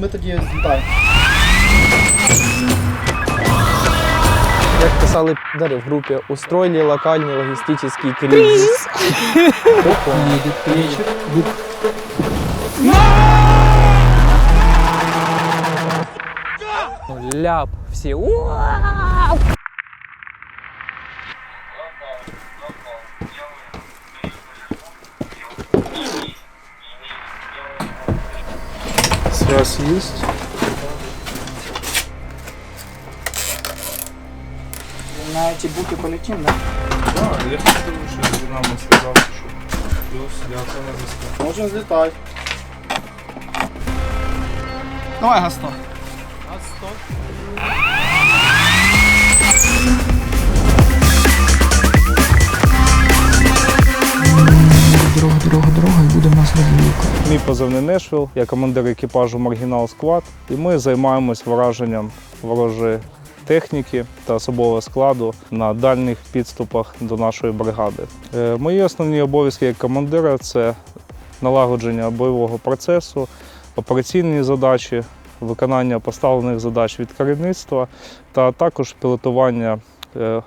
ми тоді злітаємо. Як писали підари в групі, устроїли локальний логістичний кризис. Опа. Ляп. Всі. Уау! Связь есть. На ці буки полетим, да? Да, я хотел, что Динамо сказал, что плюс я це не заставил. Можемо злітати. Давай гасто. Дорога, дорога, дорога, і буде в нас розвілка. Мій позивний Нешвіл, я командир екіпажу Маргінал Сквад, і ми займаємось враженням ворожої техніки та особового складу на дальніх підступах до нашої бригади. Е, Мої основні обов'язки як командира це налагодження бойового процесу, операційні задачі, виконання поставлених задач від керівництва та також пілотування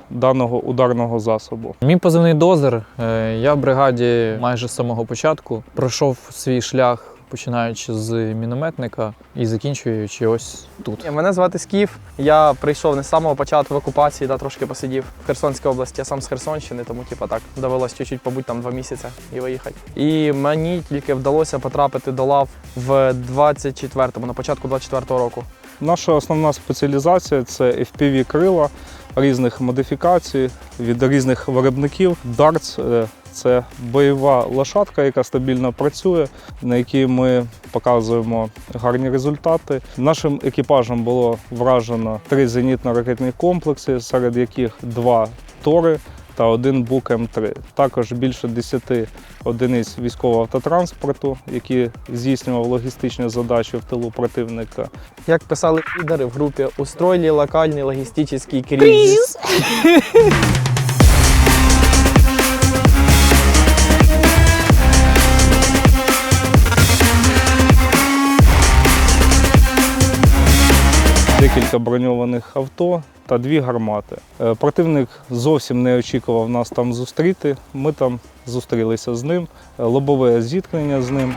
даного ударного засобу. Мій позивний дозер. Е, Я в бригаді майже з самого початку пройшов свій шлях, починаючи з мінометника і закінчуючи ось тут. Мене звати Скіф. Я прийшов не з самого початку в окупації, да, трошки посидів в Херсонській області. Я сам з Херсонщини, тому типу, так довелось чуть-чуть побути там два місяці і виїхати. І мені тільки вдалося потрапити до лав в 24-му, на початку 24-го року. Наша основна спеціалізація це FPV крила різних модифікацій від різних виробників. Darts е, це бойова лошадка, яка стабільно працює, на якій ми показуємо гарні результати. Нашим екіпажем було вражено три зенітно-ракетні комплекси, серед яких два тори. Та один бук М3. Також більше 10 одиниць військового автотранспорту, які здійснював логістичні задачі в тилу противника. Як писали лідери в групі, устроїли локальний логістичний кризис. декілька броньованих авто та дві гармати. Е, Противник зовсім не очікував нас там зустріти. Ми там зустрілися з ним, е, лобове зіткнення з ним.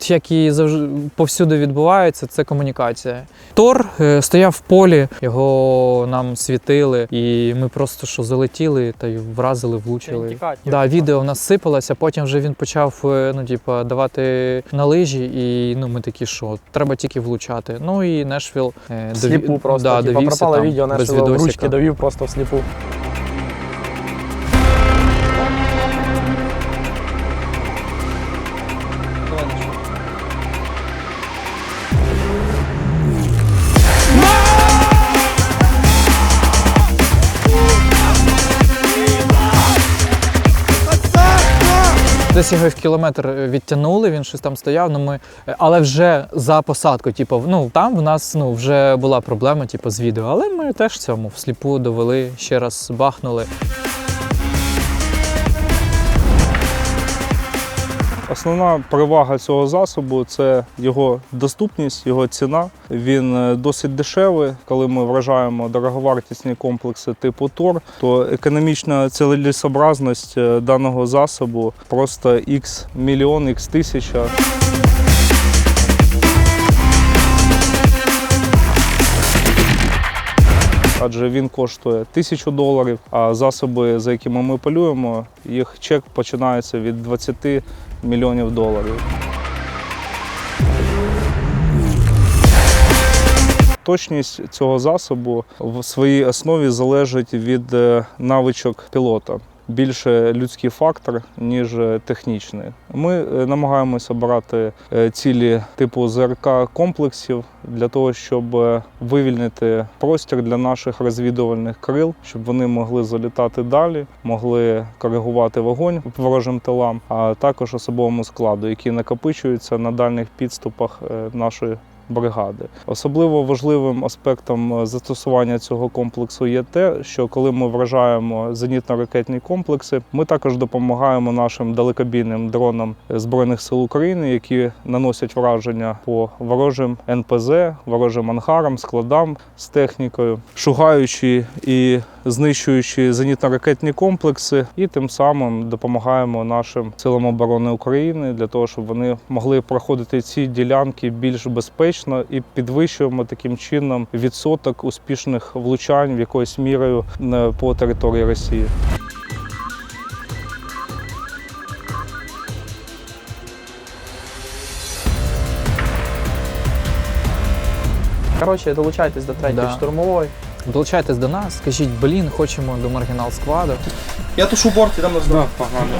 Е, От як і завжди повсюди відбувається, це комунікація. Тор е, стояв в полі, його нам світили, і ми просто що залетіли та й вразили, влучили. Да, відео в нас сипалося, потім вже він почав е, ну, типа, давати на лижі, і ну, ми такі, що треба тільки влучати. Ну і Нешвіл е, дові- Сліпу просто. да, довівся пропало там, відео, наше ручки довів просто всліпу. Десь його в кілометр е, відтягнули, він щось там стояв, ну ми, е, але вже за посадку. Типу, ну там в нас ну, вже була проблема, типу, з відео. Але ми теж цьому всліпу довели, ще раз бахнули. Основна перевага цього засобу це його доступність, його ціна. Він е, досить дешевий. Коли ми вражаємо дороговартісні комплекси типу ТОР, то економічна цілесообразність е, даного засобу просто X мільйон, X тисяча. Адже він коштує тисячу доларів, а засоби, за якими ми полюємо, їх чек починається від 20 мільйонів доларів. Точність цього засобу в своїй основі залежить від е, навичок пілота. Більше людський фактор, ніж е, технічний. Ми е, намагаємося обирати е, цілі типу ЗРК комплексів для того, щоб вивільнити простір для наших розвідувальних крил, щоб вони могли залітати далі, могли коригувати вогонь ворожим тилам, а також особовому складу, який накопичується на дальніх підступах нашої бригади. Особливо важливим аспектом е, застосування цього комплексу є те, що коли ми вражаємо зенітно-ракетні комплекси, ми також допомагаємо нашим далекобійним дронам збройних сил України, які наносять враження по ворожим НПЗ, ворожим ангарам, складам з технікою, шугаючи і знищуючи зенітно-ракетні комплекси, і тим самим допомагаємо нашим силам оборони України для того, щоб вони могли проходити ці ділянки більш безпечно і підвищуємо таким чином відсоток успішних влучань в якоюсь мірою е, по території Росії. Коротше, долучайтесь до третьої Да. штурмової. Долучайтесь до нас, скажіть, блін, хочемо до маргінал складу. Я тушу борт, ідемо на погано.